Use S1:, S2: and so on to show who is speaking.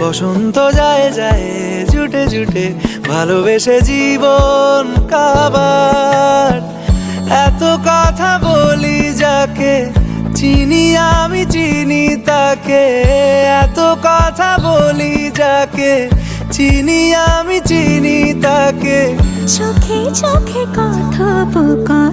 S1: বসন্ত যায় যায়, জুটে জুটে ভালোবেসে জীবন কাবার। এত কথা বলি যাকে, চিনি আমি, চিনি তাকে। এত কথা বলি যাকে, চিনি আমি, চিনি তাকে।
S2: চোখে চোখে কথোপকথন